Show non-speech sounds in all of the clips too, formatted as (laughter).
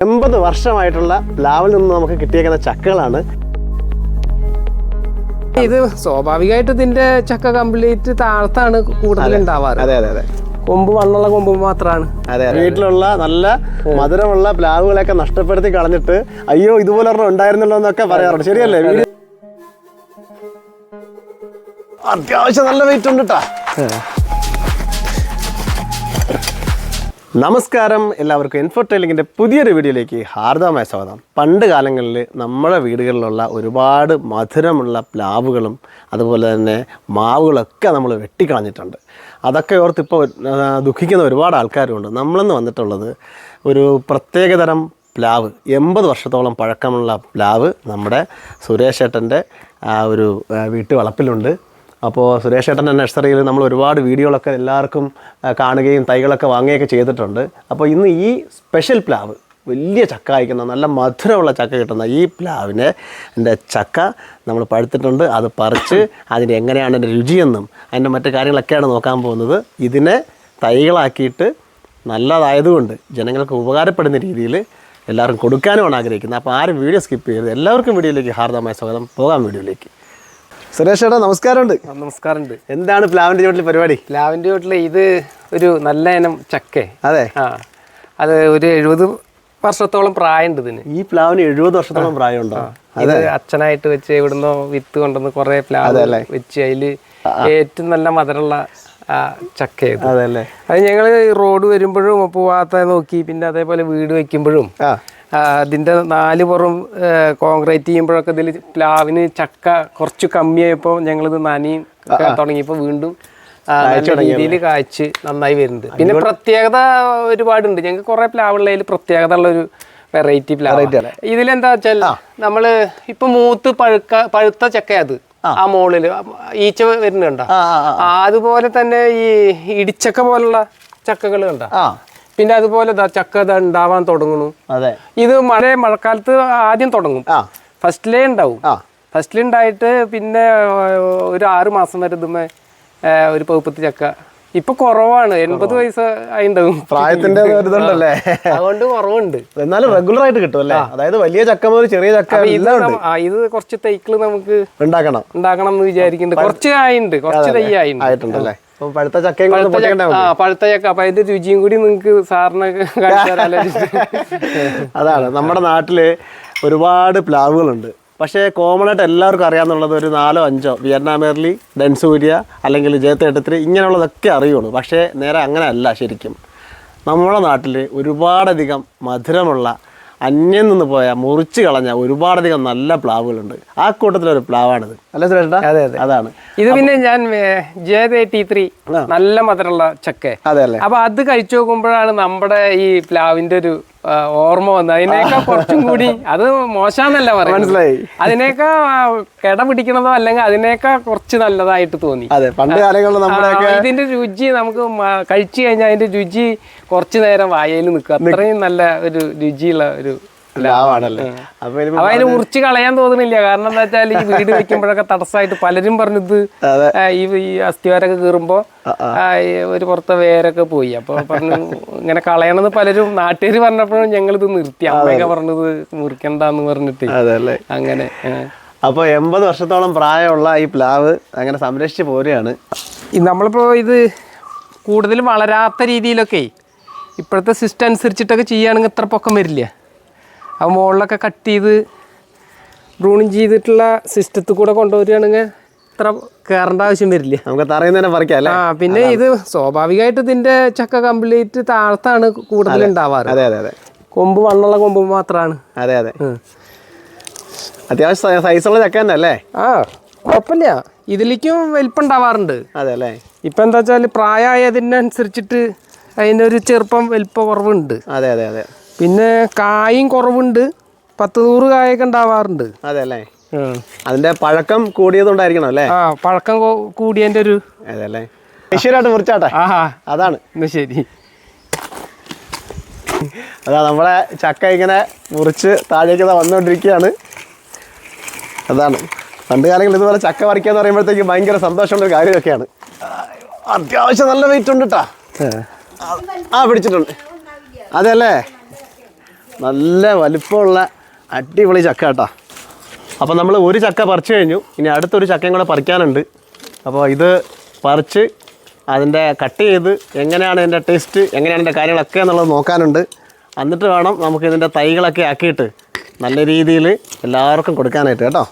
എൺപത് വർഷമായിട്ടുള്ള പ്ലാവിൽ നിന്ന് നമുക്ക് കിട്ടിയേക്കുന്ന ചക്കകളാണ്. ഇത് സ്വാഭാവികമായിട്ട് ഇതിന്റെ ചക്ക കംപ്ലീറ്റ് താഴത്താണ് കൂടുതൽ ഉണ്ടാവാറ്. അതെ അതെ അതെ. കൊമ്പ് വണ്ണുള്ള കൊമ്പ് മാത്രമാണ് അതെ വീട്ടിലുള്ള നല്ല മധുരമുള്ള പ്ലാവുകളൊക്കെ നഷ്ടപ്പെടുത്തി കളഞ്ഞിട്ട് അയ്യോ ഇതുപോലെ ഒരെണ്ണം ഉണ്ടായിരുന്നല്ലോ എന്നൊക്കെ പറയാറുണ്ട്. ശരിയല്ലേ? അത്യാവശ്യം നല്ല വെയിറ്റ് ഉണ്ട് കേട്ടാ നമസ്കാരം. എല്ലാവർക്കും ഇൻഫോർട്ടൈലിങ്ങിന്റെ പുതിയൊരു വീഡിയോയിലേക്ക് ഹാർദമായ സ്വാഗതം. പണ്ട് കാലങ്ങളിൽ നമ്മുടെ വീടുകളിലുള്ള ഒരുപാട് മധുരമുള്ള പ്ലാവുകളും അതുപോലെ തന്നെ മാവുകളൊക്കെ നമ്മൾ വെട്ടിക്കളഞ്ഞിട്ടുണ്ട്. അതൊക്കെ ഓർത്ത് ഇപ്പോൾ ദുഃഖിക്കുന്ന ഒരുപാട് ആൾക്കാരുണ്ട്. നമ്മളെന്ന് വന്നിട്ടുള്ളത് ഒരു പ്രത്യേകതരം പ്ലാവ് എൺപത് വർഷത്തോളം പഴക്കമുള്ള പ്ലാവ് നമ്മുടെ സുരേഷ് ഏട്ടന്റെ ആ ഒരു വീട്ടു വീട്ടുവളപ്പിലുണ്ട്. അപ്പോൾ സുരേഷ് ഏട്ടന്റെ നഴ്സറിയിൽ നമ്മൾ ഒരുപാട് വീഡിയോകളൊക്കെ എല്ലാവർക്കും കാണുകയും തൈകളൊക്കെ വാങ്ങുകയൊക്കെ ചെയ്തിട്ടുണ്ട്. അപ്പോൾ ഇന്ന് ഈ സ്പെഷ്യൽ പ്ലാവ് വലിയ ചക്ക അയക്കുന്ന നല്ല മധുരമുള്ള ചക്ക കിട്ടുന്ന ഈ പ്ലാവിനെ എന്റെ ചക്ക നമ്മൾ പഴുത്തിട്ടുണ്ട്. അത് പറിച്ച് അതിന്റെ എങ്ങനെയാണ് അതിന്റെ രുചിയെന്നും അതിന്റെ മറ്റു കാര്യങ്ങളൊക്കെയാണ് നോക്കാൻ പോകുന്നത്. ഇതിനെ തൈകളാക്കിയിട്ട് നല്ലതായതുകൊണ്ട് ജനങ്ങൾക്ക് ഉപകാരപ്പെടുന്ന രീതിയിൽ എല്ലാവർക്കും കൊടുക്കാനുമാണ് ആഗ്രഹിക്കുന്നത്. അപ്പോൾ ആരും വീഡിയോ സ്കിപ്പ് ചെയ്യരുത്. എല്ലാവർക്കും വീഡിയോയിലേക്ക് ഹാർദമായ സ്വാഗതം. പോകാം വീഡിയോയിലേക്ക്. സുരേഷ് ഏട്ടാ നമസ്കാരമുണ്ട് നമസ്കാരമുണ്ട്. എന്താണ് പ്ലാവിന്റെ ചോട്ടിൽ പരിപാടി? പ്ലാവിന്റെ ചോട്ടിൽ ഇത് ഒരു നല്ല ഇനം ചക്കേ അതെ. ആ അത് ഒരു എഴുപത് വർഷത്തോളം പ്രായമുണ്ട് ഇതിന്. ഈ പ്ലാവിന് എഴുപത് വർഷത്തോളം പ്രായമുണ്ടോ? ഇത് അച്ഛനായിട്ട് വെച്ച് ഇവിടുന്ന് വിത്ത് കൊണ്ടുവന്ന് കുറെ പ്ലാവ് വെച്ച് അതിൽ ഏറ്റവും നല്ല മധുരമുള്ള ചക്കയായിരുന്നു ചക്കയത് അതെ അത് ഞങ്ങൾ റോഡ് വരുമ്പോഴും പോവാത്ത നോക്കി പിന്നെ അതേപോലെ വീട് വെക്കുമ്പോഴും അതിന്റെ നാല് പുറം കോൺക്രീറ്റ് ചെയ്യുമ്പോഴൊക്കെ ഇതിൽ പ്ലാവിന് ചക്ക കുറച്ച് കമ്മിയായപ്പോൾ ഞങ്ങളിത് നനയും തുടങ്ങിയപ്പോൾ വീണ്ടും നല്ല രീതിയിൽ കായ്ച്ച് നന്നായി വരുന്നുണ്ട്. പിന്നെ പ്രത്യേകത ഒരുപാടുണ്ട്. ഞങ്ങൾക്ക് കുറെ പ്ലാവുള്ളതിൽ പ്രത്യേകത ഉള്ള ഒരു വെറൈറ്റി പ്ലാവ് ഇതിലെന്താ വെച്ചാൽ നമ്മൾ ഇപ്പൊ മൂത്ത് പഴുക്ക പഴുത്ത ചക്ക അത് ആ മോളിൽ ഈച്ച വരുന്നുണ്ടോ? അതുപോലെ തന്നെ ഈ ഇടിച്ചക്ക പോലുള്ള ചക്കകൾ കണ്ട? പിന്നെ അതുപോലെ ചക്ക ഉണ്ടാവാൻ തുടങ്ങുന്നു. അതെ. ഇത് മഴ മഴക്കാലത്ത് ആദ്യം തുടങ്ങും. ഫസ്റ്റിലേ ഉണ്ടാവും. ആ. ഫസ്റ്റിൽ ഉണ്ടായിട്ട് പിന്നെ ഒരു ആറ് മാസം വരെ ഇതുമേ ഒരു പൗപ്പത്ത് ചക്ക. ഇപ്പൊ കുറവാണ്. എൺപത് വയസ്സ് ആയിണ്ടാവും. പ്രായത്തിന്റെ അതുകൊണ്ട് കുറവുണ്ട്. എന്നാലും റെഗുലർ ആയിട്ട് കിട്ടും അല്ലേ? അതായത് വലിയ ചക്ക മുതൽ ചെറിയ ചക്ക ഇത് കുറച്ച് തൈക്കൾ നമുക്ക് ഉണ്ടാക്കണം. ഉണ്ടാക്കണം എന്ന് വിചാരിക്കുന്നുണ്ട്. കുറച്ച് ആയിണ്ട്. കുറച്ച് തൈ ആയിട്ടുണ്ട് ആയിട്ടുണ്ടല്ലേ പഴുത്ത ചക്കയും പഴുത്ത ചക്ക അപ്പൊ അതിന്റെ രുചിയും കൂടി നിങ്ങക്ക് സാറിന് (laughs) അതാണ്. നമ്മുടെ നാട്ടിൽ ഒരുപാട് പ്ലാവുകളുണ്ട്. പക്ഷേ കോമൺ ആയിട്ട് എല്ലാവർക്കും അറിയാമെന്നുള്ളത് ഒരു നാലോ അഞ്ചോ വിയറ്റ്നാമേർലി ഡെൻസൂര്യ അല്ലെങ്കിൽ ജയത്തേട്ടത്തിരി ഇങ്ങനെയുള്ളതൊക്കെ അറിയുള്ളൂ. പക്ഷേ നേരെ അങ്ങനെ അല്ല ശരിക്കും. നമ്മുടെ നാട്ടിൽ ഒരുപാടധികം മധുരമുള്ള അന്യം നിന്ന് പോയ മുറിച്ച് കളഞ്ഞ ഒരുപാടധികം നല്ല പ്ലാവുകളുണ്ട്. ആ കൂട്ടത്തിലൊരു പ്ലാവാണിത്. അല്ലേ സുരേഷ് അതെ, അതെ. അതാണ്. ഇത് പിന്നെ ഞാൻ ജെ തേർട്ടി ത്രീ നല്ല മധുരമുള്ള ചക്ക. അതെ അല്ലേ? അപ്പൊ അത് കഴിച്ചു നോക്കുമ്പോഴാണ് നമ്മുടെ ഈ പ്ലാവിന്റെ ഒരു ഓർമ്മ വന്നു. അതിനേക്കാ കുറച്ചും കൂടി അത് മോശാന്നല്ല പറയുന്നത്. മനസ്സിലായി. അതിനേക്കാൾ കിട പിടിക്കണതോ അല്ലെങ്കിൽ അതിനേക്കാ കുറച്ച് നല്ലതായിട്ട് തോന്നി. അതെ പണ്ട് കാലങ്ങളിൽ നമ്മുടെ ഇതിന്റെ രുചി നമുക്ക് കഴിച്ചു കഴിഞ്ഞാൽ അതിന്റെ രുചി കുറച്ചു നേരം വായയിൽ നിൽക്കുക. അത്രയും നല്ല ഒരു രുചിയുള്ള ഒരു അപ്പൊ അതിന് മുറിച്ച് കളയാൻ തോന്നുന്നില്ല. കാരണം എന്താ വെച്ചാൽ ഈ വീട് വെക്കുമ്പോഴൊക്കെ (laughs) തടസ്സമായിട്ട് പലരും പറഞ്ഞത്. ഈ ഈ അസ്ഥിവാരൊക്കെ കീറുമ്പോ ഒരു പുറത്തെ വേരൊക്കെ പോയി. അപ്പൊ പറഞ്ഞു ഇങ്ങനെ കളയണത് പലരും നാട്ടുകാർ പറഞ്ഞപ്പോഴും ഞങ്ങൾ ഇത് നിർത്തി അമ്മയൊക്കെ പറഞ്ഞത് മുറിക്കണ്ടെന്ന് പറഞ്ഞിട്ട്. അങ്ങനെ അപ്പൊ അപ്പോൾ എൺപത് വർഷത്തോളം പ്രായമുള്ള ഈ പ്ലാവ് അങ്ങനെ സംരക്ഷിച്ച് പോരുകയാണ്. നമ്മളിപ്പോ ഇത് കൂടുതൽ വളരാത്ത രീതിയിലൊക്കെ ഇപ്പോഴത്തെ സിസ്റ്റം അനുസരിച്ചിട്ടൊക്കെ ചെയ്യുകയാണെങ്കിൽ ഇത്ര പൊക്കം വരില്ല? ആ മുകളിലൊക്കെ കട്ട് ചെയ്ത് ബ്രൂണിങ് ചെയ്തിട്ടുള്ള സിസ്റ്റത്തിൽ കൂടെ കൊണ്ടുവരികയാണെങ്കിൽ ഇത്ര കയറേണ്ട ആവശ്യം വരില്ല. നമുക്ക് തറയിൽ തന്നെ പറിക്കാം ആ പിന്നെ ഇത് സ്വാഭാവികമായിട്ട് ഇതിന്റെ ചക്ക കംപ്ലീറ്റ് താഴത്താണ് കൂടുതൽ ഉണ്ടാവാറ്. അതെ അതെ അതെ. കൊമ്പ് വണ്ണുള്ള കൊമ്പ് മാത്രമാണ് അതെ അതെ. അത്യാവശ്യം സൈസുള്ള ചക്ക തന്നെ അല്ലേ? ആ കുഴപ്പമില്ല. ഇതിലേക്കും വലിപ്പം ഉണ്ടാവാറുണ്ട്. അതെ അല്ലേ? ഇപ്പം എന്താ വെച്ചാൽ പ്രായമായതിനനുസരിച്ചിട്ട് ഒരു ചെറുപ്പം വലിപ്പ കുറവുണ്ട്. അതെ അതെ അതെ. പിന്നെ കായും കുറവുണ്ട്. പത്ത് നൂറ് കായൊക്കെ ഉണ്ടാവാറുണ്ട്. അതെ അല്ലേ അതിന്റെ പഴക്കം കൂടിയതുകൊണ്ടായിരിക്കണം അല്ലേ? ആ പഴക്കം കൂടിയതിന്റെ ഒരു അതെ അല്ലേ ഐശ്വര്യമായിട്ട് മുറിച്ചാട്ടെ അതാണ്. എന്നാ ശരി. അതാ നമ്മളെ ചക്ക ഇങ്ങനെ മുറിച്ച് താഴേക്ക് വന്നുകൊണ്ടിരിക്കുകയാണ്. അതാണ്. പണ്ട് കാലങ്ങളിൽ ഇതുപോലെ ചക്ക പറിക്കുക എന്ന് പറയുമ്പോഴത്തേക്ക് ഭയങ്കര സന്തോഷമുള്ള ഒരു കാര്യമൊക്കെയാണ് അത്യാവശ്യം നല്ല വെയിറ്റ് ഉണ്ട് കേട്ടാ ആ. പിടിച്ചിട്ടുണ്ട്. അതെ അല്ലേ നല്ല വലിപ്പമുള്ള അടിപൊളി ചക്ക കേട്ടോ. അപ്പോൾ നമ്മൾ ഒരു ചക്ക പറിച്ചു കഴിഞ്ഞു. ഇനി അടുത്തൊരു ചക്കയും കൂടെ പറിക്കാനുണ്ട്. അപ്പോൾ ഇത് പറിച്ച് അതിന്റെ കട്ട് ചെയ്ത് എങ്ങനെയാണ് ഇതിന്റെ ടേസ്റ്റ് എങ്ങനെയാണ് ഇതിന്റെ കാര്യങ്ങളൊക്കെ എന്നുള്ളത് നോക്കാനുണ്ട്. എന്നിട്ട് വേണം നമുക്ക് ഇതിന്റെ തൈകളൊക്കെ ആക്കിയിട്ട് നല്ല രീതിയിൽ എല്ലാവർക്കും കൊടുക്കാനായിട്ട് കേട്ടോ.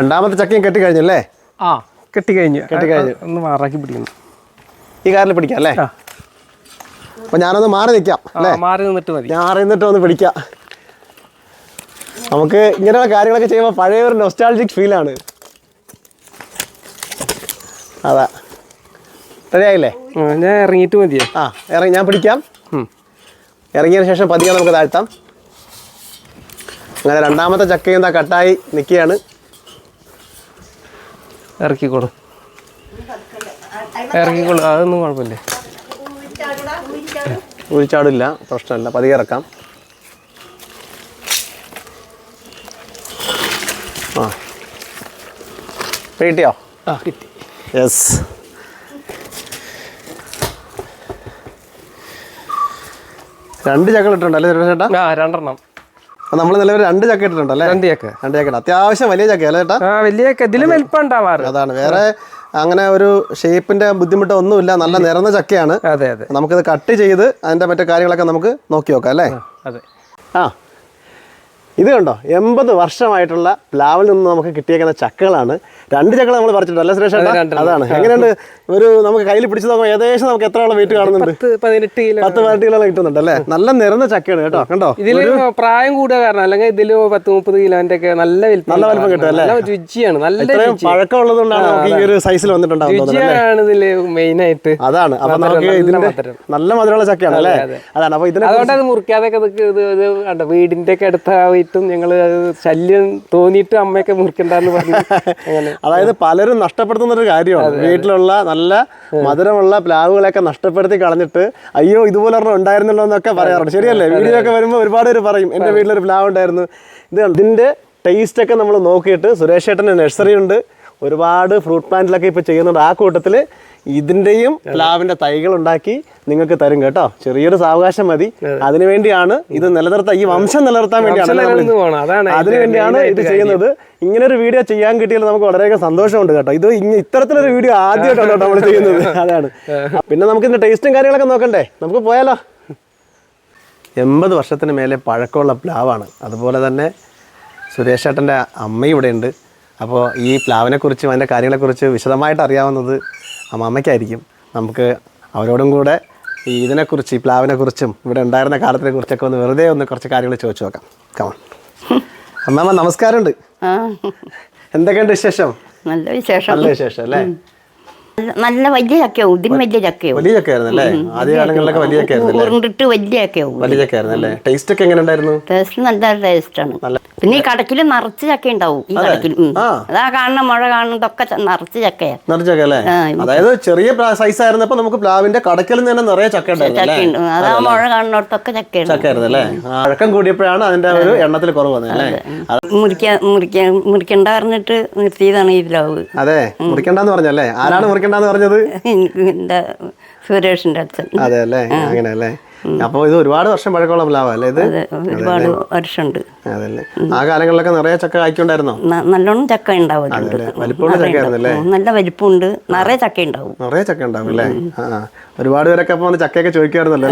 രണ്ടാമത്തെ ചക്കയും കെട്ടി കഴിഞ്ഞല്ലേ? ആ കെട്ടി കഴിഞ്ഞു. കെട്ടി കഴിഞ്ഞു. ഒന്ന് മാറാക്കി പിടിക്കുന്നു ഈ കാറിൽ പിടിക്കാം അല്ലേ? ആ. അപ്പോൾ ഞാനൊന്ന് മാറി നിൽക്കാം ആ, മാറി നിന്നിട്ട് മതി. ഞാൻ നിന്നിട്ട് ഒന്ന് പിടിക്കാം. നമുക്ക് ഇങ്ങനെയുള്ള കാര്യങ്ങളൊക്കെ ചെയ്യുമ്പോൾ പഴയ ഒരു നൊസ്റ്റാൾജിക് ആണ്. അതാ. റെഡിയായില്ലേ ഞാൻ ഇറങ്ങിയിട്ട് മതിയോ. ആ ഇറങ്ങി ഞാൻ പിടിക്കാം. ഇറങ്ങിയതിന് ശേഷം പതിയെ നമുക്ക് താഴ്ത്താം. അങ്ങനെ രണ്ടാമത്തെ ചക്കയും എന്താ കട്ടായി നിൽക്കുകയാണ്. ഇറക്കിക്കോളൂ. ഇറക്കിക്കോളൂ. അതൊന്നും കുഴപ്പമില്ല. ഉരിച്ചാടില്ല പ്രശ്നമില്ല. പതിയെ ഇറക്കാം. ആ. കിട്ടിയോ? ആ കിട്ടി. യെസ്. രണ്ട് ചക്കളിട്ടുണ്ടല്ലേ അല്ലേ ചേട്ടാ? ആ രണ്ടെണ്ണം. നമ്മൾ നിലവിൽ രണ്ട് ചക്ക ഇട്ടിട്ടുണ്ടല്ലേ? രണ്ട് ചക്ക. രണ്ട് ചക്ക അത്യാവശ്യം വലിയ ചക്ക അല്ലേ ചേട്ടാ? വലിയ ഇതിലും വലിപ്പം ഉണ്ടാവാറ് അതാണ്. വേറെ അങ്ങനെ ഒരു ഷേപ്പിന്റെ ബുദ്ധിമുട്ട് ഒന്നുമില്ല. നല്ല നിറഞ്ഞ ചക്കയാണ്. അതെ അതെ. നമുക്കിത് കട്ട് ചെയ്ത് അതിന്റെ മറ്റു കാര്യങ്ങളൊക്കെ നമുക്ക് നോക്കി നോക്കാം അല്ലേ? അതെ. ആ. ഇത് കണ്ടോ? എൺപത് വർഷമായിട്ടുള്ള പ്ലാവിൽ നിന്ന് നമുക്ക് കിട്ടിയേക്കുന്ന ചക്കകളാണ്. രണ്ട് ചക്ക നമ്മൾ പറിച്ചിട്ടുണ്ട് അല്ല സുരേഷ് അതാണ്. എങ്ങനെയുണ്ട്? ഒരു നമുക്ക് കയ്യിൽ പിടിച്ച് നോക്കുമ്പോൾ ഏകദേശം നമുക്ക് എത്ര വെയിറ്റ് കാണുന്നുണ്ട്? പതിനെട്ട് കിലോ. പത്ത് പതിനെട്ട് കിലോ കിട്ടുന്നുണ്ട് അല്ലേ? നല്ല നിറഞ്ഞ ചക്കയാണ് കേട്ടോ കണ്ടോ? ഇതിൽ പ്രായം കൂടുക കാരണം അല്ലെങ്കിൽ ഇതിൽ പത്ത് മുപ്പത് കിലോന്റെ ഒക്കെ നല്ല നല്ല വലിപ്പം കിട്ടും അല്ലേ? രുചിയാണ് നല്ല പഴക്കം ഉള്ളതുകൊണ്ടാണ് നമുക്ക് ഈ ഒരു സൈസിൽ വന്നിട്ടുണ്ടാവും തോന്നുന്നത് ഇതിൽ മെയിൻ ആയിട്ട് അതാണ്. അപ്പൊ നമുക്ക് നല്ല ഇതിന്റെ നല്ല മധുരമുള്ള ചക്കയാണ് അല്ലേ? അതാണ്. അപ്പൊ ഇതിനെ അതുകൊണ്ട് അത് കണ്ടോ? വീടിന്റെ ഒക്കെ അടുത്തായിട്ടും ഞങ്ങൾ ശല്യം തോന്നിയിട്ട് അമ്മയൊക്കെ മുറിക്കണ്ടെന്ന് പറഞ്ഞു. അങ്ങനെ. അതായത് പലരും നഷ്ടപ്പെടുത്തുന്ന ഒരു കാര്യമാണ് വീട്ടിലുള്ള നല്ല മധുരമുള്ള പ്ലാവുകളൊക്കെ നഷ്ടപ്പെടുത്തി കളഞ്ഞിട്ട് അയ്യോ ഇതുപോലെ ഒരെണ്ണം ഉണ്ടായിരുന്നല്ലോ എന്നൊക്കെ പറയാറുണ്ട്. ശരിയല്ലേ? വീഡിയോ ഒക്കെ വരുമ്പോൾ ഒരുപാട് പേര് പറയും എന്റെ വീട്ടിലൊരു പ്ലാവ് ഉണ്ടായിരുന്നു ഇത് ഇതിന്റെ ഇതിന്റെ ടേസ്റ്റ് ഒക്കെ നമ്മൾ നോക്കിയിട്ട് സുരേഷ് ഏട്ടന്റെ നഴ്സറി ഉണ്ട്. ഒരുപാട് ഫ്രൂട്ട് പ്ലാന്റിലൊക്കെ ഇപ്പോൾ ചെയ്യുന്നുണ്ട്. ആ കൂട്ടത്തിൽ ഇതിന്റെയും പ്ലാവിന്റെ തൈകൾ ഉണ്ടാക്കി നിങ്ങൾക്ക് തരും കേട്ടോ. ചെറിയൊരു സാവകാശം മതി. അതിനുവേണ്ടിയാണ് ഇത് നിലനിർത്താൻ ഈ വംശം നിലനിർത്താൻ വേണ്ടിയാണ് അതിനുവേണ്ടിയാണ് ഇത് ചെയ്യുന്നത്. ഇങ്ങനെ ഒരു വീഡിയോ ചെയ്യാൻ കിട്ടിയാൽ നമുക്ക് വളരെയധികം സന്തോഷമുണ്ട് കേട്ടോ. ഇത് ഇങ്ങനെ ഇത്തരത്തിലൊരു വീഡിയോ ആദ്യമായിട്ടാണ് കേട്ടോ നമ്മൾ ചെയ്യുന്നത്. (laughs) അതാണ്. പിന്നെ നമുക്ക് ഇതിന്റെ ടേസ്റ്റും കാര്യങ്ങളൊക്കെ നോക്കണ്ടേ? നമുക്ക് പോയാലോ? എൺപത് വർഷത്തിന് മേലെ പഴക്കമുള്ള പ്ലാവാണ്. അതുപോലെ തന്നെ സുരേഷ് ചേട്ടന്റെ അമ്മ ഇവിടെ ഉണ്ട്. അപ്പോൾ ഈ പ്ലാവിനെക്കുറിച്ചും അതിന്റെ കാര്യങ്ങളെക്കുറിച്ച് വിശദമായിട്ട് അറിയാവുന്നത് അമ്മമ്മയ്ക്കായിരിക്കും. നമുക്ക് അവരോടും കൂടെ ഈ ഇതിനെക്കുറിച്ച് ഈ പ്ലാവിനെക്കുറിച്ചും ഇവിടെ ഉണ്ടായിരുന്ന കാലത്തിനെ കുറിച്ചൊക്കെ ഒന്ന് വെറുതെ ഒന്ന് കുറച്ച് കാര്യങ്ങൾ ചോദിച്ചു നോക്കാം. കമൺ അമ്മമ്മ നമസ്കാരമുണ്ട്. എന്തൊക്കെയുണ്ട് വിശേഷം? നല്ല വിശേഷം. നല്ല വിശേഷം അല്ലേ? നല്ല- വലിയ ചക്കയാവും ഇതിന് വലിയ ചക്കയാവും വലിയ ചക്കയായിരുന്നു അല്ലേ ആദ്യ കാലങ്ങളിലൊക്കെ വലിയ ചക്കയായിരുന്നു ഉരുണ്ടിട്ട് വലിയ ചക്കയാവും വലിയ ചക്കയായിരുന്നു അല്ലേ ടേസ്റ്റ് ഒക്കെ എങ്ങനെ ഉണ്ടായിരുന്നു? ടേസ്റ്റ് നല്ല ടേസ്റ്റാണ് നല്ല- പിന്നെ ഈ കടക്കിൽ നിറച്ച് ചക്ക ഉണ്ടാവും ഈ കടക്കിൽ. അതാ കാണുന്ന മഴ കാണുന്നതൊക്കെ നിറച്ച് ചക്കയാ. നിറച്ചൊക്കെ അല്ലേ അതായത് ചെറിയ സൈസ് ആയിരുന്നപ്പോ നമുക്ക് പ്ലാവിന്റെ കടക്കിൽ തന്നെ നിറയെ ചക്ക ഉണ്ടായിരുന്നു അതാ മഴ കാണുന്നിടത്തൊക്കെ ചക്ക ചക്കയായിരുന്നു അല്ലേ അഴക്കം കൂടിയപ്പോഴാണ് അതിന്റെ ഒരു എണ്ണത്തിൽ കുറവ് വന്നത് അല്ലേ? മുറിക്കാൻ മുറിക്കാൻ മുറിക്കണ്ട പറഞ്ഞിട്ട് നിർത്തിയതാണ് ഈ പ്ലാവ്. അതെ. മുറിക്കണ്ടെന്ന് പറഞ്ഞല്ലേ? ആരാണ് മുറിക്കണ്ടെന്ന് പറഞ്ഞത്? സുരേഷിന്റെ എന്റെ സുരേഷിന്റെ അച്ഛൻ. അതെ അല്ലേ അങ്ങനെ അല്ലേ അപ്പൊ ഇത് ഒരുപാട് വർഷം പഴക്കമുള്ള പ്ലാവ് അല്ലേ ഇത്? ഒരുപാട് വർഷമുണ്ട്. അതല്ലേ. ആ കാലങ്ങളിലൊക്കെ നിറയെ ചക്ക കായ്ക്കുണ്ടായിരുന്നോ? നല്ലോണം ചക്ക ഉണ്ടാവുന്നുണ്ട് വലിപ്പമുള്ള നല്ല വലിപ്പമുണ്ട്. നിറയെ ചക്ക ഉണ്ടാവും. നിറയെ ചക്ക ഉണ്ടാവും അല്ലേ? ഒരുപാട് പേരൊക്കെ അപ്പൊ വന്ന് ചക്കയൊക്കെ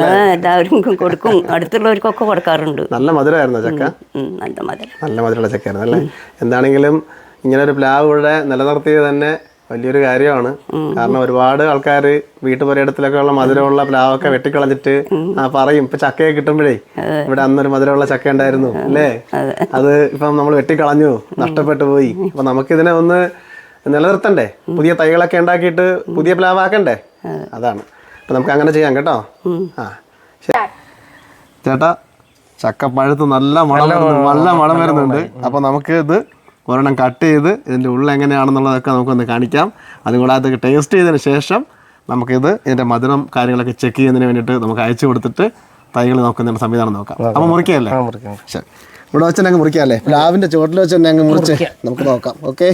ആ, എല്ലാവരും കൊടുക്കും. അടുത്തുള്ളവർക്കൊക്കെ കൊടുക്കാറുണ്ട്. നല്ല മധുരമായിരുന്നു ചക്ക? നല്ല മധുരം. നല്ല മധുരമുള്ള ചക്കയായിരുന്നു അല്ലേ? എന്താണെങ്കിലും ഇങ്ങനെ ഒരു പ്ലാവ് ഇവിടെ നിലനിർത്തിയത് തന്നെ വലിയൊരു കാര്യമാണ്. കാരണം ഒരുപാട് ആൾക്കാർ വീട്ടുപര്യടത്തിലൊക്കെ ഉള്ള മധുരമുള്ള പ്ലാവൊക്കെ വെട്ടിക്കളഞ്ഞിട്ട് ആ പറയും. ഇപ്പൊ ചക്കയൊക്കെ കിട്ടുമ്പോഴേ ഇവിടെ അന്നൊരു മധുരമുള്ള ചക്ക ഉണ്ടായിരുന്നു അല്ലേ? അത് ഇപ്പം നമ്മൾ വെട്ടിക്കളഞ്ഞു നഷ്ടപ്പെട്ടു പോയി. അപ്പൊ നമുക്കിതിനെ ഒന്ന് നിലനിർത്തണ്ടേ? പുതിയ തൈകളൊക്കെ ഉണ്ടാക്കിയിട്ട് പുതിയ പ്ലാവാക്കണ്ടേ? അതാണ്. അപ്പൊ നമുക്ക് അങ്ങനെ ചെയ്യാം കേട്ടോ. ആ ശരി. ചേട്ടാ ചക്ക പഴുത്ത് നല്ല മണം നല്ല മണം വരുന്നുണ്ട്. അപ്പൊ നമുക്ക് ഇത് ഒരെണ്ണം കട്ട് ചെയ്ത് ഇതിന്റെ ഉള്ളിൽ എങ്ങനെയാണെന്നുള്ളതൊക്കെ നമുക്കൊന്ന് കാണിക്കാം. അതുകൂടാതെ ടേസ്റ്റ് ചെയ്തതിന് ശേഷം നമുക്കിത് ഇതിന്റെ മധുരം കാര്യങ്ങളൊക്കെ ചെക്ക് ചെയ്യുന്നതിന് വേണ്ടിയിട്ട് നമുക്ക് അയച്ചു കൊടുത്തിട്ട് തൈകൾ നോക്കുന്നതിന്റെ സംവിധാനം നോക്കാം. അപ്പോൾ മുറിക്കല്ലേ ആ മുറിക്കാം. ശരി. ഇവിടെ വെച്ച് തന്നെ അങ്ങ് മുറിക്കാല്ലേ പ്ലാവിന്റെ ചുവട്ടിൽ വെച്ച് തന്നെ അങ്ങ് മുറിച്ച് നമുക്ക് നോക്കാം. ഓക്കെ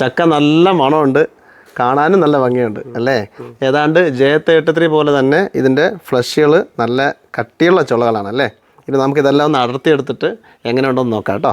ചക്ക നല്ല മണമുണ്ട്. കാണാനും നല്ല ഭംഗിയുണ്ട് അല്ലേ? ഏതാണ്ട് ജയത്തേട്ടത്തിരി പോലെ തന്നെ ഇതിന്റെ ഫ്ലഷുകൾ നല്ല കട്ടിയുള്ള ചുളകളാണ് അല്ലേ? ഇനി നമുക്കിതെല്ലാം ഒന്ന് അടർത്തിയെടുത്തിട്ട് എങ്ങനെയുണ്ടോ എന്ന് നോക്കാം കേട്ടോ.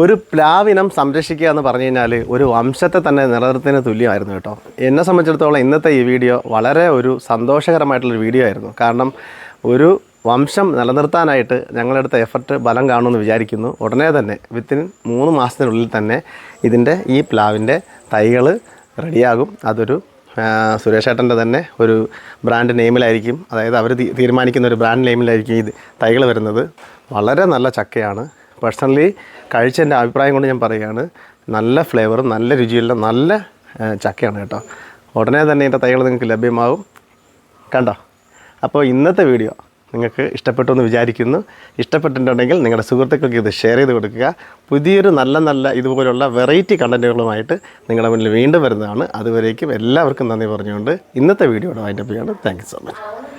ഒരു പ്ലാവിനം സംരക്ഷിക്കുക എന്ന് പറഞ്ഞു കഴിഞ്ഞാൽ ഒരു വംശത്തെ തന്നെ നിലനിർത്തുന്നതിന് തുല്യമായിരുന്നു കേട്ടോ. എന്നെ സംബന്ധിച്ചിടത്തോളം ഇന്നത്തെ ഈ വീഡിയോ വളരെ ഒരു സന്തോഷകരമായിട്ടുള്ളൊരു വീഡിയോ ആയിരുന്നു. കാരണം ഒരു വംശം നിലനിർത്താനായിട്ട് ഞങ്ങളെടുത്ത എഫർട്ട് ബലം കാണുമെന്ന് വിചാരിക്കുന്നു. ഉടനെ തന്നെ വിത്തിൻ മൂന്ന് മാസത്തിനുള്ളിൽ തന്നെ ഇതിന്റെ ഈ പ്ലാവിന്റെ തൈകൾ റെഡിയാകും അതൊരു സുരേഷേട്ടന്റെ തന്നെ ഒരു ബ്രാൻഡ് നെയിമിലായിരിക്കും അതായത് അവർ തീരുമാനിക്കുന്ന ഒരു ബ്രാൻഡ് നെയിമിലായിരിക്കും ഈ തൈകൾ വരുന്നത്. വളരെ നല്ല ചക്കയാണ്. പേഴ്സണലി കഴിച്ചതിന്റെ അഭിപ്രായം കൊണ്ട് ഞാൻ പറയുകയാണ്. നല്ല ഫ്ലേവറും നല്ല രുചിയുള്ള നല്ല ചക്കയാണ് കേട്ടോ. ഉടനെ തന്നെ ഇതിന്റെ തൈകൾ നിങ്ങൾക്ക് ലഭ്യമാവും. കണ്ടോ? അപ്പോൾ ഇന്നത്തെ വീഡിയോ നിങ്ങൾക്ക് ഇഷ്ടപ്പെട്ടു എന്ന് വിചാരിക്കുന്നു. ഇഷ്ടപ്പെട്ടിട്ടുണ്ടെങ്കിൽ നിങ്ങളുടെ സുഹൃത്തുക്കൾക്ക് ഇത് ഷെയർ ചെയ്ത് കൊടുക്കുക. പുതിയൊരു നല്ല നല്ല ഇതുപോലുള്ള വെറൈറ്റി കണ്ടന്റുകളുമായിട്ട് നിങ്ങളുടെ മുന്നിൽ വീണ്ടും വരുന്നതാണ്. അതുവരേക്കും എല്ലാവർക്കും നന്ദി പറഞ്ഞുകൊണ്ട് ഇന്നത്തെ വീഡിയോയുടെ വൈൻഡപ്പ് ചെയ്യാണ്. Thank so much